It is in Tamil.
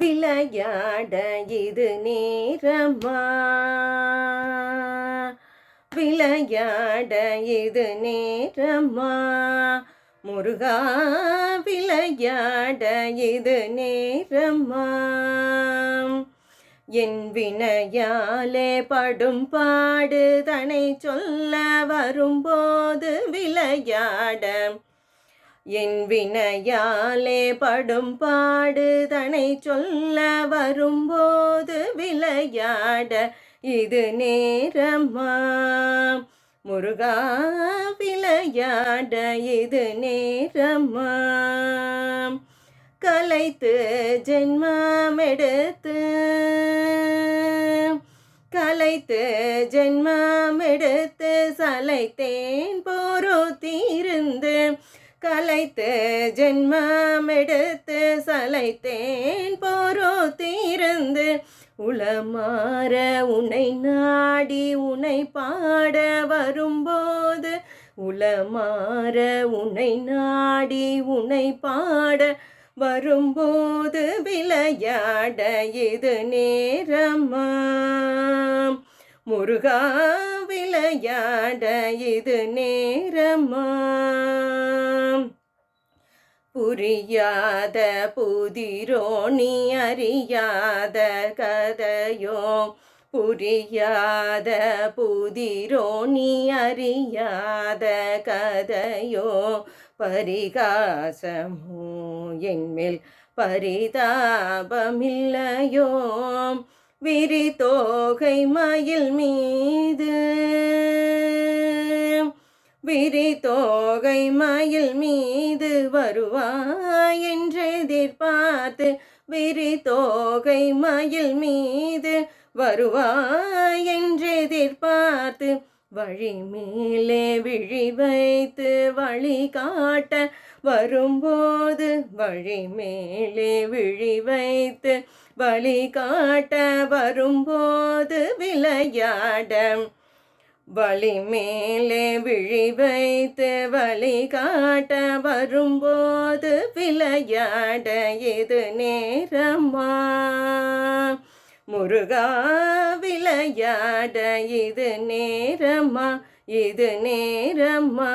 விளையாட இது நேரமா? விளையாட இது நேரமா? முருகா விளையாட இது நேரமா? என் வினையாலே படும் பாடு தனை சொல்ல வரும்போது விளையாட என் வினையாலே படும் பாடு தனை சொல்ல வரும்போது விளையாட இது நேரமா? முருகா விளையாட இது நேரமா? கலைத்து ஜென்மமெடுத்து கலைத்து ஜென்மமெடுத்து சலைத்தேன் போரோ தீர கலைத்து ஜென்மமெடுத்து சலைத்தேன் போரோ தீர்ந்து உளமாற உனை நாடி உனை பாட வரும்போது உளமாற உனை நாடி உனை பாட வரும்போது விளையாட இது நேரமா? முருகா விளையாட இது நேரமா? புரியாத புதிரோணி அறியாத கதையோ? புரியாத புதிரோணி அறியாத கதையோ? பரிகாசமோ என்மேல் பரிதாபமில்லையோ? விரிதோகை மயில் மீது விரி தோகை மயில் மீது வருவாய் என்று எதிர்பார்த்து விரிதோகை மயில் மீது வருவாய் என்று எதிர்பார்த்து வழி மேலே விழி வைத்து வழி காட்ட வரும்போது வழி மேலே விழி வைத்து வழி காட்ட வரும்போது விளையாட வழி மேலே விழி வைத்து வழி காட்ட வரும்போது விளையாட இது நேரமா? முருகா விளையாட இது நேரமா? இது நேரமா?